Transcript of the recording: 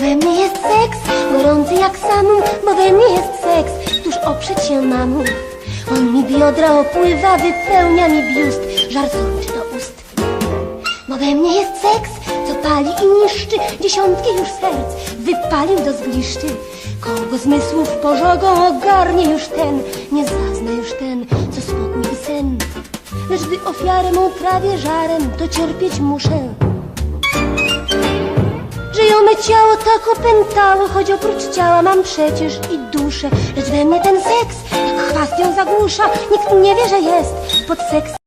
we mnie jest seks, gorący jak samum, bo we mnie jest seks, któż oprzeć się mamu. On mi biodra opływa, wypełnia mi biust, żar sączy do ust. Bo we mnie jest seks, co pali i niszczy dziesiątki już serc, wypalił do zgliszczy. Kogo zmysłów pożogą ogarnie już ten, nie zazna już ten, co spokój i sen. Lecz gdy ofiarę mą trawię żarem, to cierpieć muszę. Ciało tak opętało, choć oprócz ciała mam przecież i duszę. Lecz we mnie ten seks, jak chwast ją zagłusza, nikt nie wie, że jest pod seks.